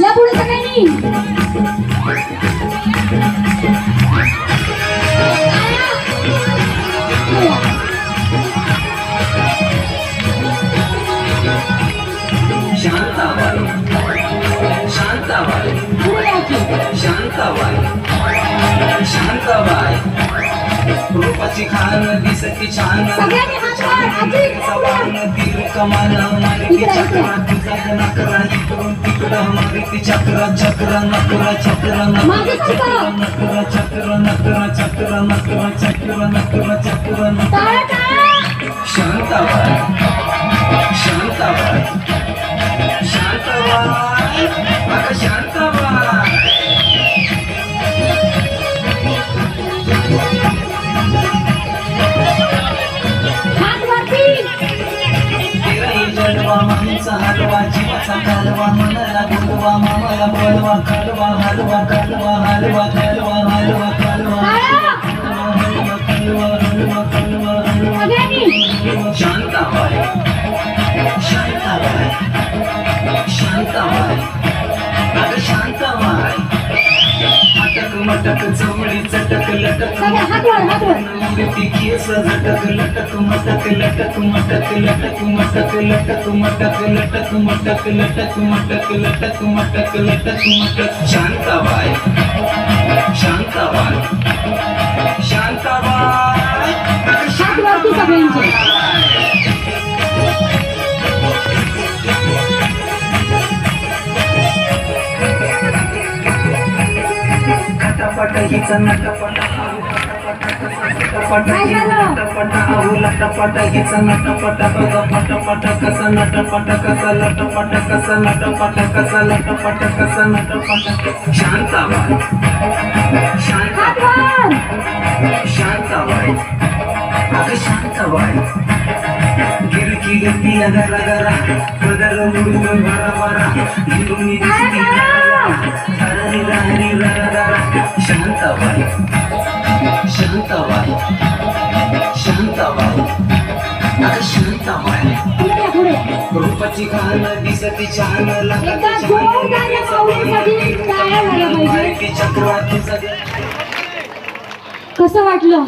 यापुढे सगळ्यांनी शांताबाई शांताबाई शांताबाई शांताबाई रूपाची खान दिसती छान सवान तीर इकडे, इकडे. चक्रा तुझा नकरा इकडून तिकडं मारिती चक्र चक्र नकरा चक्र मागे सरका. नकरा चक्र नकरा चक्र नकरा चक्र नकरा चक्र नकरा કલવા મનલા બોલવા મામલા બોલવા કલવા હલવા કલવા હલવા કલવા હલવા કલવા શાંતા ભાઈ अटक मटक चमडी चटक लटक उडती केस झटक लटक मटक लटक मटक लटक मटक लटक मटक लटक मटक लटक मटक लटक मटक लटक मटक. शांताबाई शांताबाई शांताबाई. हात खटापट हिचा नटपट पट नटपट आहू लटपट हिचा नटपट बघ पटपट कसा नटपट कसा लटपट कसा नटपट कसा लटपट कसा नटपट शांताबाई शांताबाई हात वर शांताबाई अगं शांताबाई गिरकी गिरकी अगर अगर पदर मुडून भरा भरा शांतवाई शांतवाई शांतवाई अगं शांतवाई रूपाची खान दिसती छान चक्रवाती सगळ्या कसं वाटलं?